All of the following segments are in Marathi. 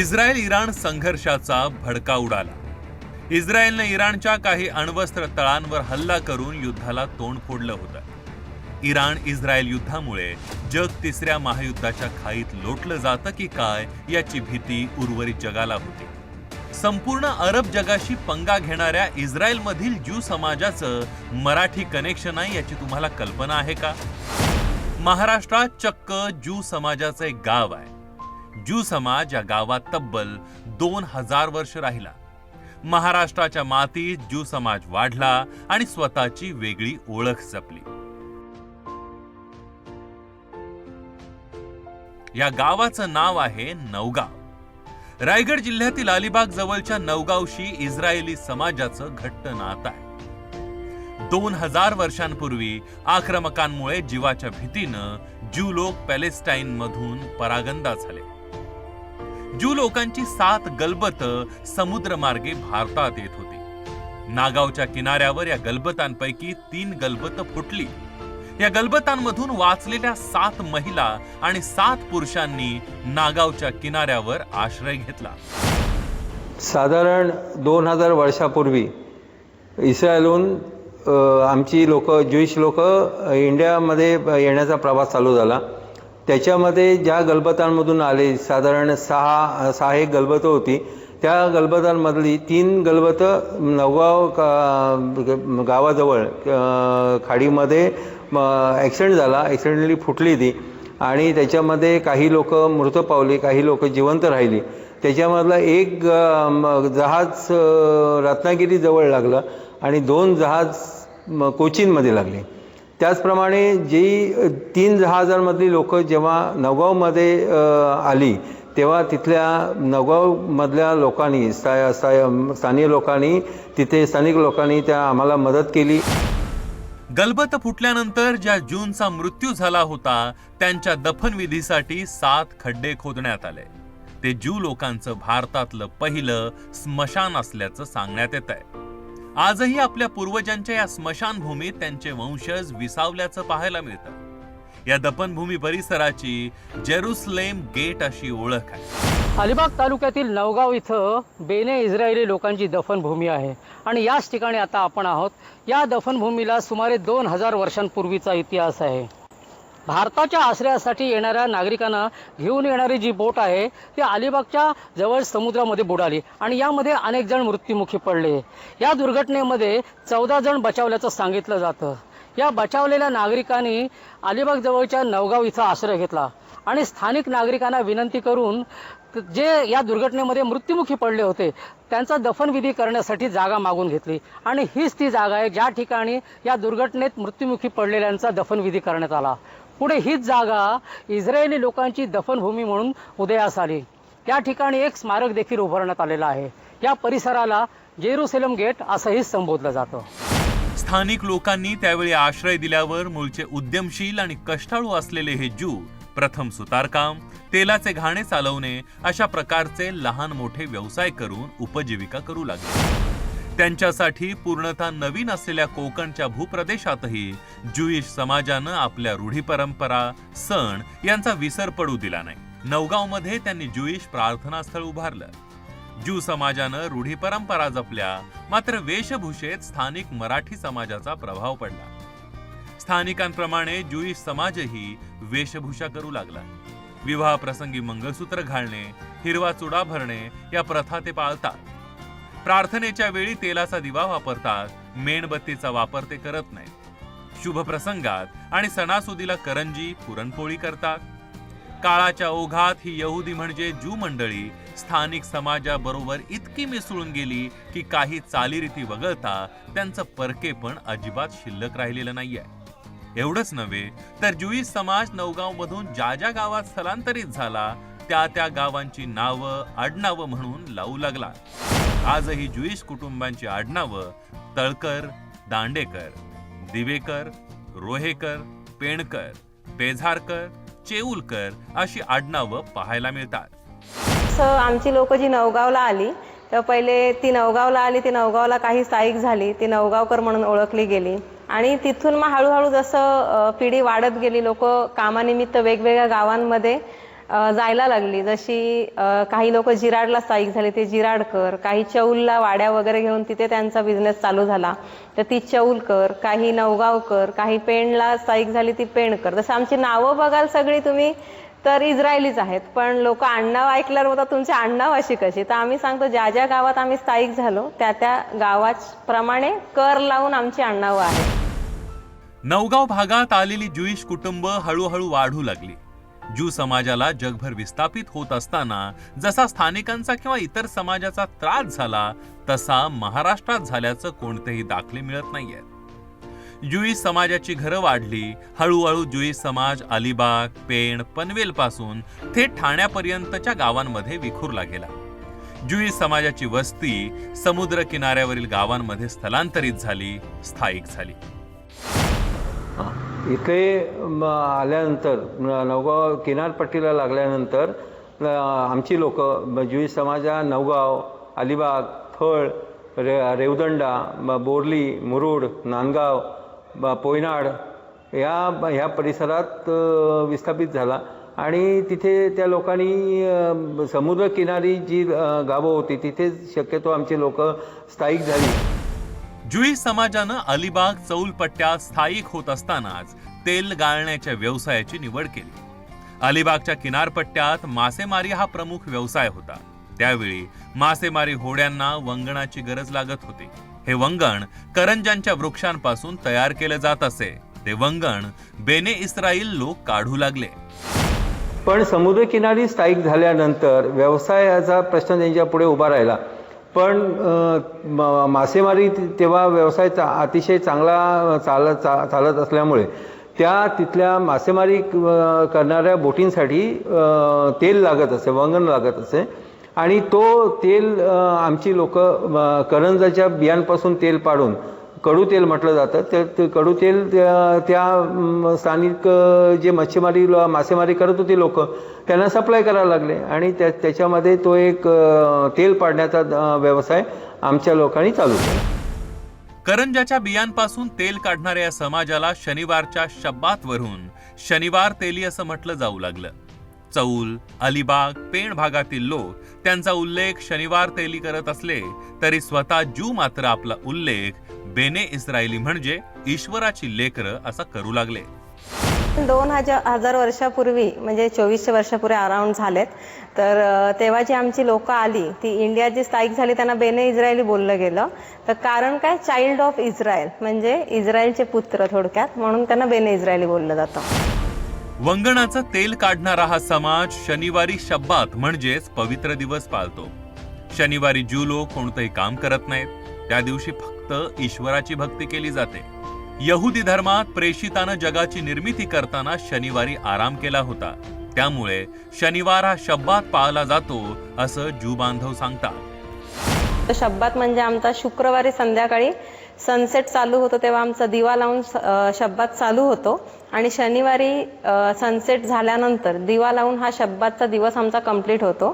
इस्रायल इराण संघर्षाचा भडका उडाला. इस्रायलने इराणच्या काही अण्वस्त्र तळांवर हल्ला करून युद्धाला तोंड फोडलं होतं. इराण इस्रायल युद्धामुळे जग तिसऱ्या महायुद्धाच्या खाईत लोटलं जातं की काय याची भीती उर्वरित जगाला होती. संपूर्ण अरब जगाशी पंगा घेणाऱ्या इस्रायलमधील ज्यू समाजाचं मराठी कनेक्शन आहे याची तुम्हाला कल्पना आहे का? महाराष्ट्रात चक्क ज्यू समाजाचं एक गाव आहे. ज्यू समाज या गावात तब्बल दोन हजार वर्ष राहिला. महाराष्ट्राच्या मातीत ज्यू समाज वाढला आणि स्वतःची वेगळी ओळख जपली. या गावाचं नाव आहे नवगाव. रायगड जिल्ह्यातील अलिबाग जवळच्या नवगावशी इस्रायली समाजाचं घट्ट नात आहे. दोन हजार वर्षांपूर्वी आक्रमकांमुळे जीवाच्या भीतीनं ज्यू लोक पॅलेस्टाईन मधून परागंदा झाले. ज्यू लोकांची सात गलबत समुद्रमार्गे भारतात येत होती. नागावच्या किनाऱ्यावर या गलबतांपैकी तीन गलबत फुटली. या गलबतांमधून वाचलेल्या सात महिला आणि सात पुरुषांनी नागावच्या किनाऱ्यावर आश्रय घेतला. साधारण दोन हजार वर्षापूर्वी इस्रायलहून आमची लोक ज्युईश लोक इंडियामध्ये येण्याचा प्रवास चालू झाला. त्याच्यामध्ये ज्या गलबतांमधून आले साधारण सहा सहा एक गलबतं होती त्या गलबतांमधली तीन गलबतं नवगाव का गावाजवळ खाडीमध्ये ॲक्सिडेंट झाला ॲक्सिडेंटली फुटली ती आणि त्याच्यामध्ये काही लोक मृत पावली काही लोक जिवंत राहिली. त्याच्यामधला एक जहाज रत्नागिरीजवळ लागलं आणि दोन जहाज कोचीनमध्ये लागले. त्याचप्रमाणे जी तीन जहाजांमधली लोक जेव्हा नवगावमध्ये आली तेव्हा तिथल्या नवगावमधल्या लोकांनी स्था स्था- स्थानीय लोकांनी तिथे स्थानिक लोकांनी त्या आम्हाला मदत केली. गलबत फुटल्यानंतर ज्या जूनचा मृत्यू झाला होता त्यांच्या दफनविधीसाठी सात खड्डे खोदण्यात आले. ते ज्यू लोकांचं भारतातलं पहिलं स्मशान असल्याचं सांगण्यात येत आहे आजही आपल्या पूर्वजांच्या या स्मशानभूमीत त्यांचे वंशज विसावल्याचं पाहायला मिळतं. या दफनभूमी परिसराची जेरुसलेम गेट अशी ओळख आहे. अलिबाग तालुक्यातील नवगाव इथं बेने इस्रायली लोकांची दफनभूमी आहे. आणि याच ठिकाणी आता आपण आहोत. या दफनभूमीला सुमारे दोन हजार वर्षांपूर्वीचा इतिहास आहे. भारताच्या आश्रयासाठी येणाऱ्या नागरिकांना घेऊन येणारी जी बोट आहे ती अलिबागच्या जवळ समुद्रामध्ये बुडाली आणि यामध्ये अनेक जण मृत्युमुखी पडले. या दुर्घटनेमध्ये चौदा जण बचावल्याचं सांगितलं जातं. या बचावलेल्या नागरिकांनी अलिबागजवळच्या नवगाव इथं आश्रय घेतला आणि स्थानिक नागरिकांना विनंती करून जे या दुर्घटनेमध्ये मृत्युमुखी पडले होते त्यांचा दफनविधी करण्यासाठी जागा मागून घेतली. आणि हीच ती जागा आहे ज्या ठिकाणी या दुर्घटनेत मृत्युमुखी पडलेल्यांचा दफनविधी करण्यात आला. पुढे हीच जागा इस्रायली लोकांची दफनभूमी म्हणून उदयास आली. त्या ठिकाणी एक स्मारक देखील उभारण्यात आलेलं आहे. या परिसराला जेरुसेलम गेट असंही संबोधलं जातं. स्थानिक लोकांनी त्यावेळी आश्रय दिल्यावर मूळचे उद्यमशील आणि कष्टाळू असलेले हे ज्यू प्रथम सुतारकाम तेलाचे घाणे चालवणे अशा प्रकारचे लहान मोठे व्यवसाय करून उपजीविका करू लागले. त्यांच्यासाठी पूर्णतः नवीन असलेल्या कोकणच्या भूप्रदेशातही ज्युईश समाजानं आपल्या रूढी परंपरा सण यांचा विसर पडू दिला नाही. नवगावमध्ये त्यांनी ज्युईश प्रार्थनास्थळ उभारलं. ज्यू समाजानं रूढी परंपरा जपल्या मात्र वेशभूषेत स्थानिक मराठी समाजाचा प्रभाव पडला. स्थानिकांप्रमाणे ज्युईश समाजही वेशभूषा करू लागला. विवाह प्रसंगी मंगळसूत्र घालणे हिरवा चुडा भरणे या प्रथा ते पाळतात. प्रार्थनेच्या वेळी तेलाचा दिवा वापरतात. मेणबत्तीचा वापर ते करत नाहीत. शुभ प्रसंगात आणि सणासुदीला करंजी पुरणपोळी करतात. काळाच्या ओघात ही यहुदी म्हणजे जू मंडळी स्थानिक समाजाबरोबर इतकी मिसळून गेली की काही चालीरीती वगळता त्यांचं परकेपण अजिबात शिल्लक राहिलेलं नाहीये. एवढंच नव्हे तर जुई समाज नवगाव मधून ज्या ज्या गावात स्थलांतरित झाला त्या त्या गावांची नावं आडनावं म्हणून लावू लागला. आजही ज्युईश कुटुंबांची आडनावं तळकर दांडेकर दिवेकर रोहेकर पेणकर पेझारकर चेऊलकर अशी आडनावं पाहायला मिळतात. आमची लोक जी नवगावला आली तर पहिले ती नवगावला आली ती नवगावला काही स्थायिक झाली ती नवगावकर म्हणून ओळखली गेली. आणि तिथून मग हळूहळू जसं पिढी वाढत गेली लोक कामानिमित्त वेगवेगळ्या गावांमध्ये जायला लागली. जशी काही लोक जिराडला स्थायिक झाले ते जिराडकर काही चौलला वाड्या वगैरे घेऊन तिथे त्यांचा बिझनेस चालू झाला. तर ती चौलकर काही नवगावकर काही पेणला स्थायिक झाली ती पेणकर. जसं आमची नावं बघाल सगळी तुम्ही तर इस्रायलीच आहेत. पण लोक आडनाव ऐकल्यावर होता तुमची आडनाव अशी कशी. तर आम्ही सांगतो ज्या ज्या गावात आम्ही स्थायिक झालो त्या त्या गावाप्रमाणे कर लावून आमची आडनावं आहेत. नवगाव भागात आलेली ज्युईश कुटुंब हळूहळू वाढू लागली. ज्यू समाजाला जगभर विस्थापित होत असताना जसा स्थानिकांचा किंवा इतर समाजाचा त्रास झाला तसा महाराष्ट्रात झाल्याचं कोणतेही दाखले मिळत नाहीयेत. जुई समाजाची घरं वाढली हळूहळू जुई समाज अलिबाग पेण पनवेल पासून थेट ठाण्यापर्यंतच्या गावांमध्ये विखुरला गेला. जुई समाजाची वस्ती समुद्र किनाऱ्यावरील गावांमध्ये स्थलांतरित झाली स्थायिक झाली. इथे म, आल्यानंतर नवगाव किनारपट्टीला लागल्यानंतर आमची लोकं जुई समाजा नवगाव अलिबाग फळ रे रेवदंडा म, बोर्ली मुरुड नांदगाव ब- पोयनाड या ह्या परिसरात विस्थापित झाला. आणि तिथे त्या लोकांनी समुद्रकिनारी जी गावं होती तिथे शक्यतो आमची लोकं स्थायिक झाली. जुई समाजानं अलिबाग चौलपट्ट्यात स्थायिक होत असतानाच तेल गाळण्याच्या व्यवसायाची निवड केली. अलिबागच्या किनारपट्ट्यात मासेमारी हा प्रमुख व्यवसाय होता. त्यावेळी मासेमारी होड्यांना वंगणाची गरज लागत होती. हे वंगण करंजांच्या वृक्षांपासून तयार केले जात असे. ते वंगण बेने इस्राईल लोक काढू लागले. पण समुद्रकिनारी स्थायिक झाल्यानंतर व्यवसायाचा प्रश्न त्यांच्या पुढे उभा राहिला. पण म- मासेमारी तेव्हा व्यवसाय चा अतिशय चांगला चालत चा चालत असल्यामुळे त्या तिथल्या मासेमारी करणाऱ्या बोटींसाठी तेल लागत असे वंगण लागत असे. आणि तो तेल आमची लोक करंजाच्या बियांपासून तेल पाडून कडू तेल म्हटलं जातं. तर ते कडू तेल त्या त्या, स्थानिक जे मच्छीमारी मासेमारी करत होती लोक त्यांना सप्लाय करायला लागले. आणि त्या त्याच्यामध्ये तो एक तेल पाडण्याचा व्यवसाय आमच्या लोकांनी चालू केला. करंजाच्या बियांपासून तेल काढणाऱ्या या समाजाला शनिवारच्या शब्बात वरून शनिवार तेली असं म्हटलं जाऊ लागलं. चौल अलिबाग पेण भागातील लोक त्यांचा उल्लेख शनिवार तेली करत असले तरी स्वतः जू मात्र आपला उल्लेख बेने इस्रायली म्हणजे ईश्वराची लेकरं असा करू लागले. दोन हजार हजार वर्षापूर्वी म्हणजे चोवीसशे वर्षापूर्वी अराउंड झालेत. तर तेव्हा जी आमची लोकं आली ती इंडिया जी स्थायिक झाली त्यांना बेने इस्रायली बोललं गेलं. तर कारण काय? चाइल्ड ऑफ इस्रायल म्हणजे इस्रायलचे पुत्र थोडक्यात म्हणून त्यांना बेने इस्रायली बोललं जातं. वंगणाचं तेल काढणारा हा समाज शनिवारी शब्बात म्हणजेच पवित्र दिवस पाळतो. शनिवारी ज्यू लोक कोणतंही काम करत नाहीत. त्या दिवशी फक्त ईश्वराची भक्ती केली जाते. यहुदी धर्मात प्रेषितानं जगाची निर्मिती करताना शनिवारी आराम केला होता. त्यामुळे शनिवार हा शब्दात पाळला जातो असं जू बांधव सांगतात. तर म्हणजे आमचा शुक्रवारी संध्याकाळी सनसेट चालू होतो तेव्हा आमचा दिवा लावून शब्दात शब्बात चालू होतो. आणि शनिवारी सनसेट झाल्यानंतर दिवा लावून हा शब्बातचा दिवस आमचा कंप्लीट होतो.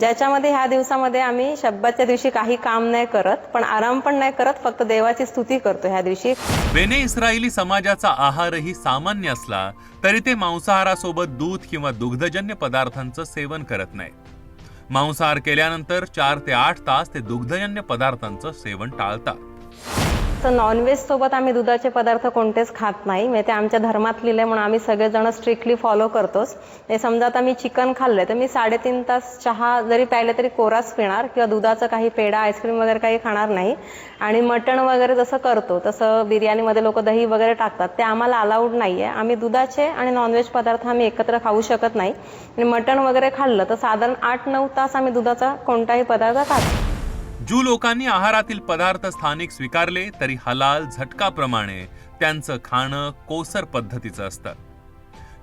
ज्याच्यामध्ये ह्या दिवसामध्ये आम्ही शब्दाच्या दिवशी काही काम नाही करत पण आराम पण नाही करत फक्त देवाची स्तुती करतो ह्या दिवशी. बेने इस्रायली समाजाचा आहारही सामान्य असला तरी ते मांसाहारासोबत दूध किंवा दुग्धजन्य पदार्थांचं सेवन करत नाहीत. मांसाहार केल्यानंतर चार ते आठ तास ते दुग्धजन्य पदार्थांचं सेवन टाळतात. तर नॉनव्हेजसोबत आम्ही दुधाचे पदार्थ कोणतेच खात नाही. म्हणजे ते आमच्या धर्मात लिहिले म्हणून आम्ही सगळेजण स्ट्रिक्टली फॉलो करतोच. हे समजा आता मी चिकन खाल्लंय तर मी साडेतीन तास चहा जरी प्यायले तरी कोराच पिणार किंवा दुधाचं काही पेढा आईस्क्रीम वगैरे काही खाणार नाही. आणि मटण वगैरे जसं करतो तसं बिर्याणीमध्ये लोक दही वगैरे टाकतात. ते आम्हाला अलाउड नाही आहे आम्ही दुधाचे आणि नॉनव्हेज पदार्थ आम्ही एकत्र खाऊ शकत नाही. आणि मटण वगैरे खाल्लं तर साधारण आठ नऊ तास आम्ही दुधाचा कोणताही पदार्थ खातो ज्यू लोकांनी आहारातील पदार्थ स्थानिक स्वीकारले तरी हलाल झटकाप्रमाणे त्यांचं खाणं कोसर पद्धतीचं असतं.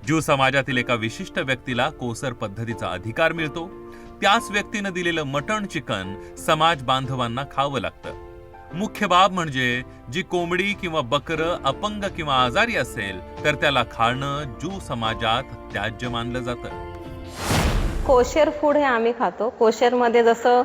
ज्यू समाजातील एका विशिष्ट व्यक्तीला कोसर पद्धतीचा अधिकार मिळतो. त्याच व्यक्तीनं दिलेलं मटण चिकन समाज बांधवांना खावं लागतं. मुख्य बाब म्हणजे जी कोंबडी किंवा बकरं अपंग किंवा आजारी असेल तर त्याला खाणं ज्यू समाजात त्याज्य मानलं जातं. कोशेर फूड हे आम्ही खातो. कोशेरमध्ये जसं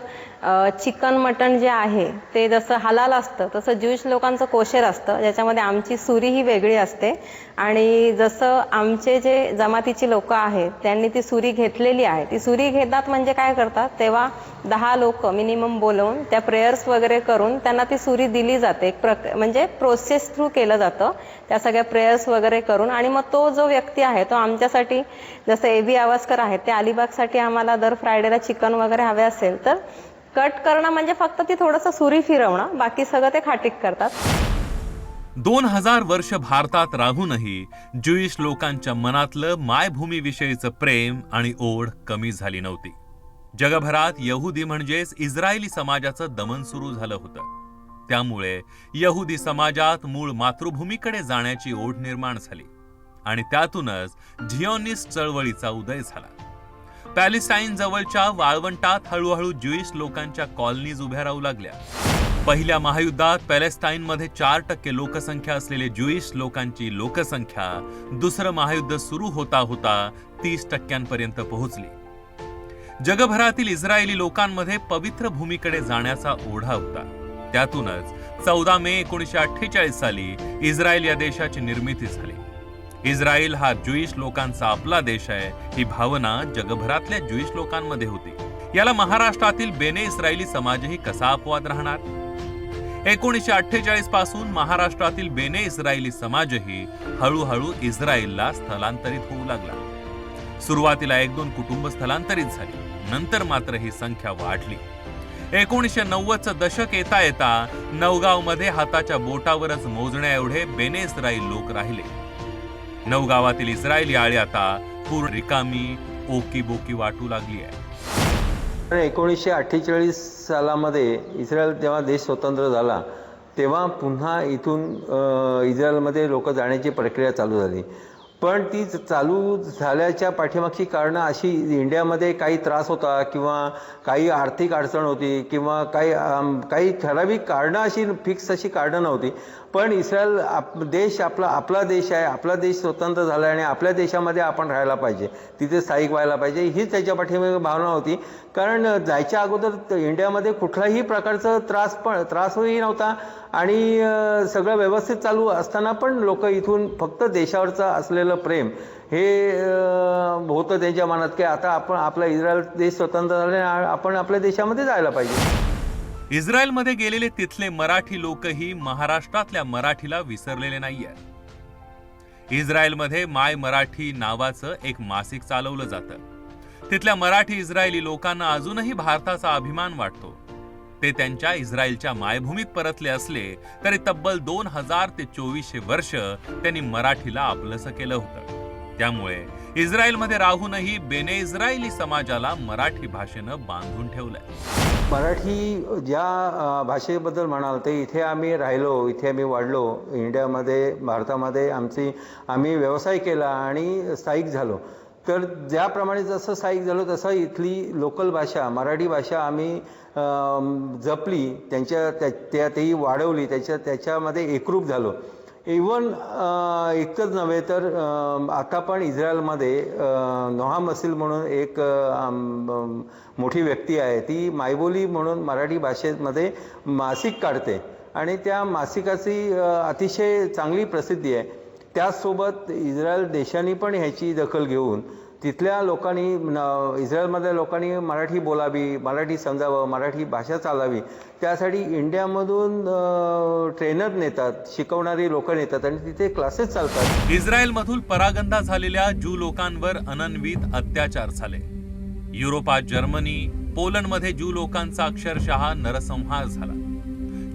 चिकन मटण जे आहे ते जसं हलाल असतं तसं ज्यूश लोकांचं कोशेर असतं. ज्याच्यामध्ये आमची सुरी ही वेगळी असते. आणि जसं आमचे जे जमातीची लोकं आहेत त्यांनी ती सुरी घेतलेली आहे. ती सुरी घेतात म्हणजे काय करतात? तेव्हा दहा लोक मिनिमम बोलवून त्या प्रेयर्स वगैरे करून त्यांना ती सुरी दिली जाते. एक प्रक म्हणजे प्रोसेस थ्रू केलं जातं. त्या सगळ्या प्रेयर्स वगैरे करून आणि मग तो जो व्यक्ती आहे तो आमच्यासाठी जसं ए बी आवासकर आहेत ते अलिबागसाठी आम्हाला दर फ्रायडेला चिकन वगैरे हवे असेल तर कट करणं म्हणजे फक्त ती थोडंसं सुरी फिरवणं बाकी सगळं ते खाटीक करतात. दोन हजार वर्ष भारतात राहूनही ज्युईश लोकांच्या मनातलं मायभूमीविषयीचं प्रेम आणि ओढ कमी झाली नव्हती. जगभरात यहुदी म्हणजेच इस्रायली समाजाचं दमन सुरू झालं होतं. त्यामुळे यहुदी समाजात मूळ मातृभूमीकडे जाण्याची ओढ निर्माण झाली आणि त्यातूनच झिओनिस्ट चळवळीचा उदय झाला. पॅलेस्टाईन जवळच्या वाळवंटात हळूहळू ज्युईश लोकांच्या कॉलनीज उभ्या राहू लागल्या. पहिल्या महायुद्धात पॅलेस्टाईनमध्ये चार टक्के लोकसंख्या असलेले ज्युईश लोकांची लोकसंख्या दुसरं महायुद्ध सुरू होता होता तीस टक्क्यांपर्यंत पोहोचली. जगभरातील इस्रायली लोकांमध्ये पवित्र भूमीकडे जाण्याचा ओढा होता. त्यातूनच चौदा मे एकोणीशे अठ्ठेचाळीस साली इस्रायल या देशाची निर्मिती झाली. इस्रायल हा ज्युईश लोकांचा आपला देश आहे ही भावना जगभरातल्या ज्युईश लोकांमध्ये होती. याला महाराष्ट्रातील बेने इस्रायली समाजही कसा अपवाद राहणार? एकोणीशे अठ्ठेचाळीसपासून महाराष्ट्रातील बेने इस्रायली समाजही हळूहळू इस्रायलला स्थलांतरित होऊ लागला. सुरुवातीला एक दोन कुटुंब स्थलांतरित झाली नंतर मात्र ही संख्या वाढली. एकोणीसशे नव्वदचं दशक येता येता नवगावमध्ये हाताच्या बोटावरच मोजण्या एवढे बेने इस्राईल लोक राहिले. नवगावातील इस्रायली आळी आता पूर्ण रिकामी ओकी बोकी वाटू लागली आहे. एकोणीसशे अठ्ठेचाळीस सालामध्ये इस्रायल जेव्हा देश स्वतंत्र झाला तेव्हा पुन्हा इथून इस्रायलमध्ये लोक जाण्याची प्रक्रिया चालू झाली. पण ती चालू झाल्याच्या पाठीमागची कारणं अशी इंडियामध्ये काही त्रास होता किंवा काही आर्थिक अडचण होती किंवा काही काही ठराविक कारणं अशी फिक्स अशी कारणं नव्हती. पण इस्रायल आप देश आपला आपला देश आहे आपला देश स्वतंत्र झाला आहे आणि आपल्या देशामध्ये आपण राहायला पाहिजे. तिथे स्थायिक व्हायला पाहिजे. हीच त्याच्या पाठीमागे भावना होती. कारण जायच्या अगोदर इंडियामध्ये कुठलाही प्रकारचा त्रास पण त्रासही नव्हता. आणि सगळं व्यवस्थित चालू असताना पण लोक इथून फक्त देशावरचं असलेलं प्रेम हे होतं त्यांच्या मनात की आता आपण आपला इस्रायल देश स्वतंत्र झाला आणि आपण आपल्या देशामध्ये जायला पाहिजे. इस्रायलमध्ये गेलेले तिथले मराठी लोकही महाराष्ट्रातल्या मराठीला विसरलेले नाही आहेत इस्रायलमध्ये माय मराठी नावाचं एक मासिक चालवलं जातं. तिथल्या मराठी इस्रायली लोकांना अजूनही भारताचा अभिमान वाटतो. ते त्यांच्या इस्रायलच्या मायभूमीत परतले असले तरी तब्बल दोन हजार ते चोवीसशे वर्ष त्यांनी मराठीला आपलंसं केलं होतं. त्यामुळे इस्रायलमध्ये राहूनही बेने इस्रायली समाजाला मराठी भाषेनं बांधून ठेवलंय. मराठी ज्या भाषेबद्दल म्हणाल ते इथे आम्ही राहिलो इथे आम्ही वाढलो इंडियामध्ये भारतामध्ये आमची आम्ही व्यवसाय केला आणि स्थायिक झालो. तर ज्याप्रमाणे जसं स्थायिक झालो तसं इथली लोकल भाषा मराठी भाषा आम्ही जपली त्यांच्या त्या त्या तेही वाढवली त्याच्या त्याच्यामध्ये एकरूप झालो. इवन इतकंच नव्हे तर आता पण इस्रायलमध्ये नोहा मसील म्हणून एक मोठी व्यक्ती आहे. ती मायबोली म्हणून मराठी भाषेमध्ये मासिक काढते. आणि त्या मासिकाची अतिशय चांगली प्रसिद्धी आहे. त्याचसोबत इस्रायल देशाने पण ह्याची दखल घेऊन तिथल्या लोकांनी न- इस्रायलमधल्या लोकांनी मराठी बोलावी मराठी समजावं मराठी भाषा चालावी. त्यासाठी इंडियामधून ट्रेनर नेतात शिकवणारी लोकं नेतात आणि तिथे क्लासेस चालतात. इस्रायलमधून परागंदा झालेल्या ज्यू लोकांवर अनन्वित अत्याचार झाले. युरोपात जर्मनी पोलंडमध्ये ज्यू लोकांचा अक्षरशः नरसंहार झाला.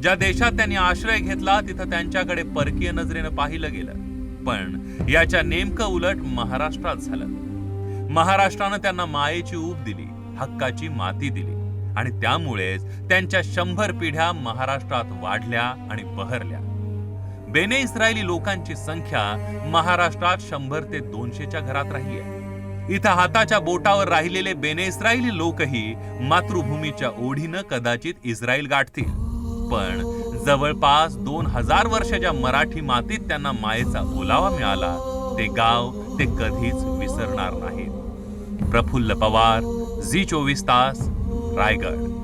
ज्या देशात त्यांनी आश्रय घेतला तिथं त्यांच्याकडे परकीय नजरेनं पाहिलं गेलं. पण याच्या नेमकं उलट महाराष्ट्रात झालं. महाराष्ट्रानं त्यांना मायेची ऊब दिली हक्काची माती दिली आणि त्यामुळेच त्यांच्या शंभर पिढ्या महाराष्ट्रात वाढल्या आणि बहरल्या. बेने इस्रायली लोकांची संख्या महाराष्ट्रात शंभर ते दोनशेच्या घरात राहिली आहे. इथं हाताच्या बोटावर राहिलेले बेने इस्रायली लोकही मातृभूमीच्या ओढीनं कदाचित इस्रायल गाठतील. पण जवळपास दोन हजार वर्ष ज्या मराठी मातीत त्यांना मायेचा ओलावा मिळाला ते गाव ते कधीच विसरणार नाहीत. प्रफुल्ल पवार झी चोवीस तास रायगड.